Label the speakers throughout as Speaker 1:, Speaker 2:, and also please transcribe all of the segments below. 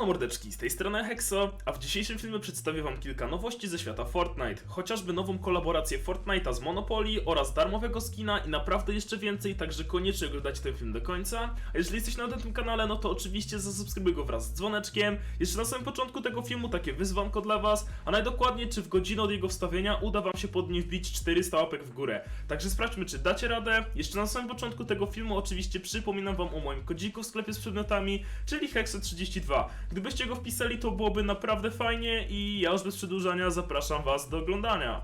Speaker 1: Siemano mordeczki, z tej strony Hexa, a w dzisiejszym filmie przedstawię wam kilka nowości ze świata Fortnite. Chociażby nową kolaborację Fortnite'a z Monopoly oraz darmowego skina i naprawdę jeszcze więcej, także koniecznie oglądajcie ten film do końca. A jeżeli jesteś na tym kanale, no to oczywiście zasubskrybuj go wraz z dzwoneczkiem. Jeszcze na samym początku tego filmu takie wyzwanko dla was, a najdokładniej czy w godzinę od jego wstawienia uda wam się pod nim wbić 400 łapek w górę. Także sprawdźmy czy dacie radę. Jeszcze na samym początku tego filmu oczywiście przypominam wam o moim kodziku w sklepie z przedmiotami, czyli Hexa32. Gdybyście go wpisali, to byłoby naprawdę fajnie i ja już bez przedłużania zapraszam was do oglądania.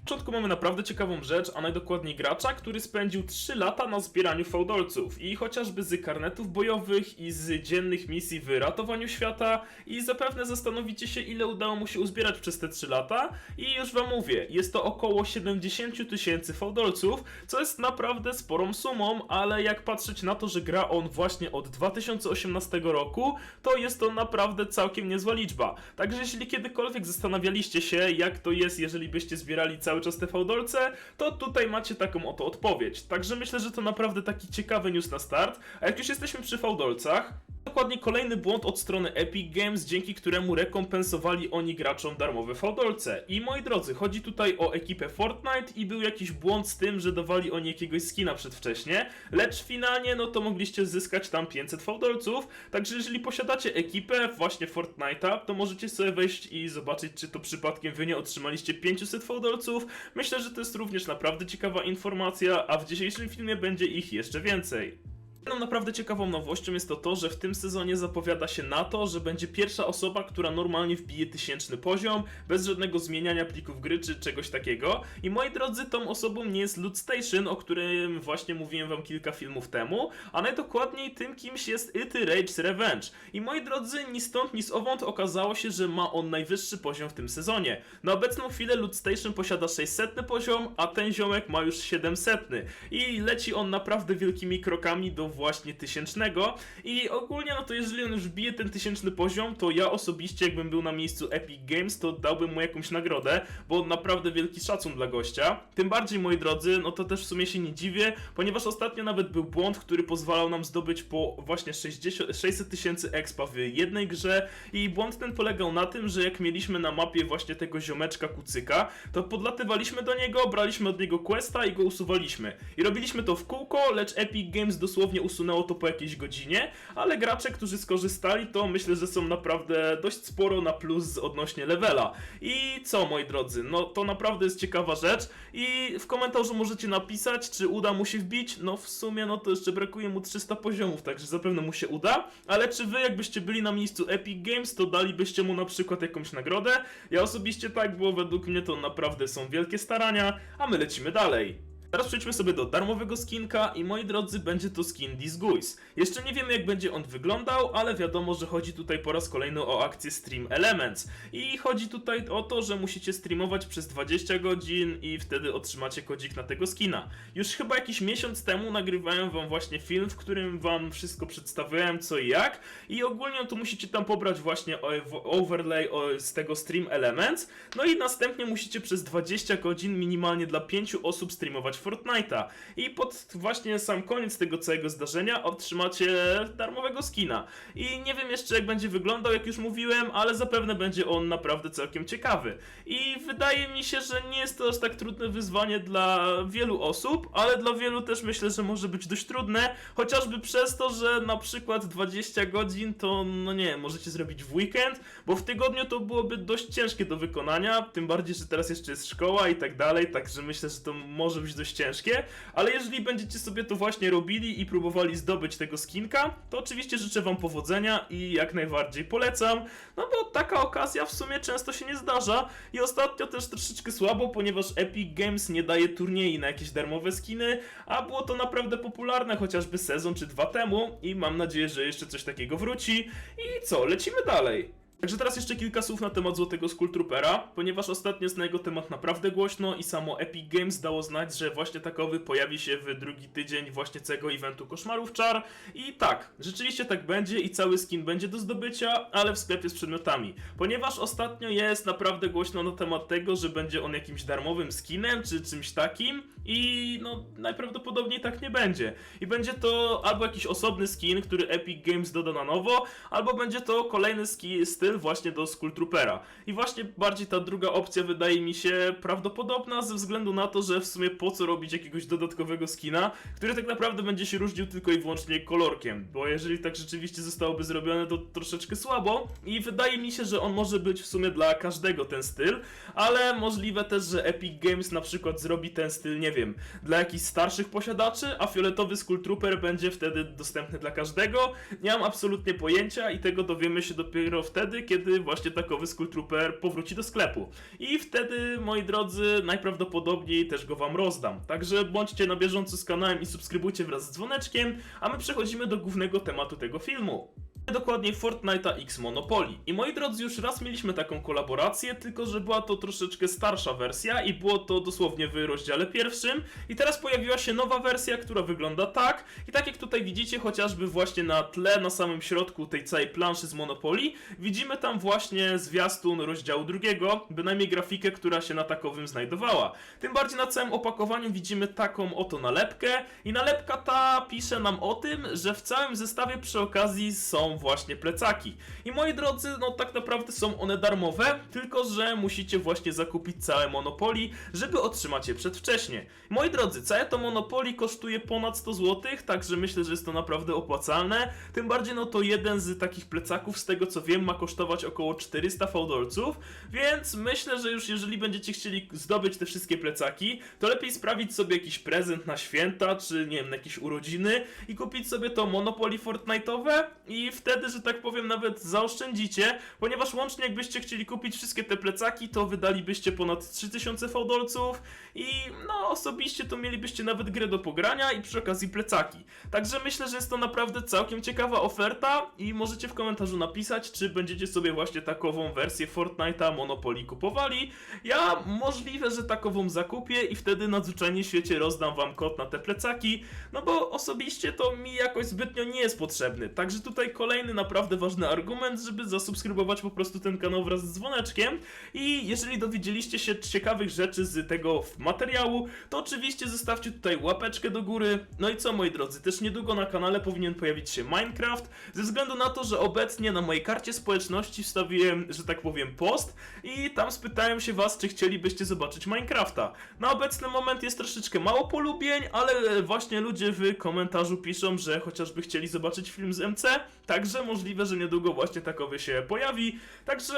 Speaker 1: W początku mamy naprawdę ciekawą rzecz, a najdokładniej gracza, który spędził 3 lata na zbieraniu fałdolców i chociażby z karnetów bojowych i z dziennych misji w ratowaniu świata i zapewne zastanowicie się ile udało mu się uzbierać przez te 3 lata i już wam mówię, jest to około 70 tysięcy fałdolców, co jest naprawdę sporą sumą, ale jak patrzeć na to, że gra on właśnie od 2018 roku, to jest to naprawdę całkiem niezła liczba. Także jeśli kiedykolwiek zastanawialiście się, jak to jest, jeżeli byście zbierali cały czas te fałdolce, to tutaj macie taką oto odpowiedź. Także myślę, że to naprawdę taki ciekawy news na start. A jak już jesteśmy przy fałdolcach, Dokładnie kolejny błąd od strony Epic Games, dzięki któremu rekompensowali oni graczom darmowe fałdolce. I moi drodzy, chodzi tutaj o ekipę Fortnite i był jakiś błąd z tym, że dawali oni jakiegoś skina przedwcześnie, lecz finalnie no to mogliście zyskać tam 500 fałdolców, także jeżeli posiadacie ekipę właśnie Fortnite'a, to możecie sobie wejść i zobaczyć, czy to przypadkiem wy nie otrzymaliście 500 fałdolców. Myślę, że to jest również naprawdę ciekawa informacja, a w dzisiejszym filmie będzie ich jeszcze więcej. Jedną naprawdę ciekawą nowością jest to to, że w tym sezonie zapowiada się na to, że będzie pierwsza osoba, która normalnie wbije tysięczny poziom, bez żadnego zmieniania plików gry czy czegoś takiego. I moi drodzy, tą osobą nie jest Loot Station, o którym właśnie mówiłem wam kilka filmów temu, a najdokładniej tym kimś jest Ity Rage's Revenge. I moi drodzy, ni stąd, ni zowąd okazało się, że ma on najwyższy poziom w tym sezonie. Na obecną chwilę Loot Station posiada 600 poziom, a ten ziomek ma już 700. I leci on naprawdę wielkimi krokami do właśnie tysięcznego i ogólnie no to jeżeli on już bije ten tysięczny poziom, to ja osobiście jakbym był na miejscu Epic Games, to dałbym mu jakąś nagrodę, bo naprawdę wielki szacun dla gościa. Tym bardziej moi drodzy, no to też w sumie się nie dziwię, ponieważ ostatnio nawet był błąd, który pozwalał nam zdobyć po właśnie 60, 600 tysięcy expa w jednej grze i błąd ten polegał na tym, że jak mieliśmy na mapie właśnie tego ziomeczka kucyka, to podlatywaliśmy do niego, braliśmy od niego questa i go usuwaliśmy. I robiliśmy to w kółko, lecz Epic Games dosłownie usunęło to po jakiejś godzinie, ale gracze, którzy skorzystali, to myślę, że są naprawdę dość sporo na plus odnośnie levela. I co, moi drodzy, no to naprawdę jest ciekawa rzecz i w komentarzu możecie napisać, czy uda mu się wbić, no w sumie, no to jeszcze brakuje mu 300 poziomów, także zapewne mu się uda, ale czy wy jakbyście byli na miejscu Epic Games, to dalibyście mu na przykład jakąś nagrodę? Ja osobiście tak, bo według mnie to naprawdę są wielkie starania, a my lecimy dalej. Teraz przejdźmy sobie do darmowego skinka i moi drodzy, będzie to skin Disguise. Jeszcze nie wiemy jak będzie on wyglądał, ale wiadomo, że chodzi tutaj po raz kolejny o akcję Stream Elements. I chodzi tutaj o to, że musicie streamować przez 20 godzin i wtedy otrzymacie kodzik na tego skina. Już chyba jakiś miesiąc temu nagrywałem wam właśnie film, w którym wam wszystko przedstawiałem co i jak i ogólnie to musicie tam pobrać właśnie overlay z tego Stream Elements, no i następnie musicie przez 20 godzin minimalnie dla 5 osób streamować Fortnite'a. I pod właśnie sam koniec tego całego zdarzenia otrzymacie darmowego skina. I nie wiem jeszcze jak będzie wyglądał, jak już mówiłem, ale zapewne będzie on naprawdę całkiem ciekawy. I wydaje mi się, że nie jest to aż tak trudne wyzwanie dla wielu osób, ale dla wielu też myślę, że może być dość trudne, chociażby przez to, że na przykład 20 godzin to, no nie, możecie zrobić w weekend, bo w tygodniu to byłoby dość ciężkie do wykonania, tym bardziej, że teraz jeszcze jest szkoła i tak dalej, także myślę, że to może być dość ciężkie, ale jeżeli będziecie sobie to właśnie robili i próbowali zdobyć tego skinka, to oczywiście życzę wam powodzenia i jak najbardziej polecam, no bo taka okazja w sumie często się nie zdarza i ostatnio też troszeczkę słabo, ponieważ Epic Games nie daje turniej na jakieś darmowe skiny, a było to naprawdę popularne chociażby sezon czy dwa temu i mam nadzieję, że jeszcze coś takiego wróci. I co, lecimy dalej. Także teraz jeszcze kilka słów na temat Złotego Skulltroopera, ponieważ ostatnio jest na jego temat naprawdę głośno i samo Epic Games dało znać, że właśnie takowy pojawi się w drugi tydzień właśnie całego eventu Koszmarów Czar i tak, rzeczywiście tak będzie i cały skin będzie do zdobycia, ale w sklepie z przedmiotami, ponieważ ostatnio jest naprawdę głośno na temat tego, że będzie on jakimś darmowym skinem czy czymś takim i no najprawdopodobniej tak nie będzie. I będzie to albo jakiś osobny skin, który Epic Games doda na nowo, albo będzie to kolejny ski, styl właśnie do Skulltroopera. I właśnie bardziej ta druga opcja wydaje mi się prawdopodobna ze względu na to, że w sumie po co robić jakiegoś dodatkowego skina, który tak naprawdę będzie się różnił tylko i wyłącznie kolorkiem, bo jeżeli tak rzeczywiście zostałoby zrobione to troszeczkę słabo i wydaje mi się, że on może być w sumie dla każdego ten styl, ale możliwe też, że Epic Games na przykład zrobi ten styl, nie wiem, dla jakichś starszych posiadaczy, a fioletowy Skulltrooper będzie wtedy dostępny dla każdego. Nie mam absolutnie pojęcia i tego dowiemy się dopiero wtedy, kiedy właśnie takowy Skulltrooper powróci do sklepu. I wtedy, moi drodzy, najprawdopodobniej też go wam rozdam. Także bądźcie na bieżąco z kanałem i subskrybujcie wraz z dzwoneczkiem, a my przechodzimy do głównego tematu tego filmu. Dokładniej Fortnite'a X Monopoly. I moi drodzy, już raz mieliśmy taką kolaborację, tylko że była to troszeczkę starsza wersja i było to dosłownie w rozdziale pierwszym. I teraz pojawiła się nowa wersja, która wygląda tak. I tak jak tutaj widzicie, chociażby właśnie na tle, na samym środku tej całej planszy z Monopoly, widzimy tam właśnie zwiastun rozdziału drugiego, bynajmniej grafikę, która się na takowym znajdowała. Tym bardziej na całym opakowaniu widzimy taką oto nalepkę i nalepka ta pisze nam o tym, że w całym zestawie przy okazji są właśnie plecaki. I moi drodzy, no tak naprawdę są one darmowe, tylko że musicie właśnie zakupić całe Monopoly, żeby otrzymać je przedwcześnie. Moi drodzy, całe to Monopoly kosztuje ponad 100 zł, także myślę, że jest to naprawdę opłacalne. Tym bardziej, no to jeden z takich plecaków, z tego co wiem, ma kosztować około 400 fałdolców, więc myślę, że już jeżeli będziecie chcieli zdobyć te wszystkie plecaki, to lepiej sprawić sobie jakiś prezent na święta, czy nie wiem, na jakieś urodziny i kupić sobie to Monopoly Fortnite'owe i wtedy, że tak powiem, nawet zaoszczędzicie, ponieważ łącznie jakbyście chcieli kupić wszystkie te plecaki, to wydalibyście ponad 3000 fałdolców i no osobiście to mielibyście nawet grę do pogrania i przy okazji plecaki. Także myślę, że jest to naprawdę całkiem ciekawa oferta i możecie w komentarzu napisać, czy będziecie sobie właśnie takową wersję Fortnite'a Monopoly kupowali. Ja możliwe, że takową zakupię i wtedy na zwyczajnie świecie rozdam wam kod na te plecaki, no bo osobiście to mi jakoś zbytnio nie jest potrzebny. Także tutaj kolejny naprawdę ważny argument, żeby zasubskrybować po prostu ten kanał wraz z dzwoneczkiem. I jeżeli dowiedzieliście się ciekawych rzeczy z tego materiału, to oczywiście zostawcie tutaj łapeczkę do góry. No i co moi drodzy, też niedługo na kanale powinien pojawić się Minecraft, ze względu na to, że obecnie na mojej karcie społeczności wstawiłem, że tak powiem, post i tam spytałem się was, czy chcielibyście zobaczyć Minecrafta. Na obecny moment jest troszeczkę mało polubień, ale właśnie ludzie w komentarzu piszą, że chociażby chcieli zobaczyć film z MC, także możliwe, że niedługo właśnie takowy się pojawi, także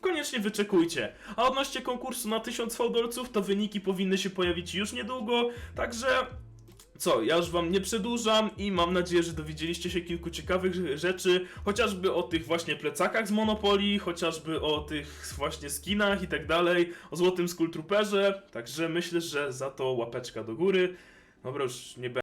Speaker 1: koniecznie wyczekujcie. A odnośnie konkursu na 1000 fałdolców, to wyniki powinny się pojawić już niedługo, także co, ja już wam nie przedłużam i mam nadzieję, że dowiedzieliście się kilku ciekawych rzeczy, chociażby o tych właśnie plecakach z Monopoly, chociażby o tych właśnie skinach i tak dalej, o złotym Skulltrooperze, także myślę, że za to łapeczka do góry. Dobra, już nie będę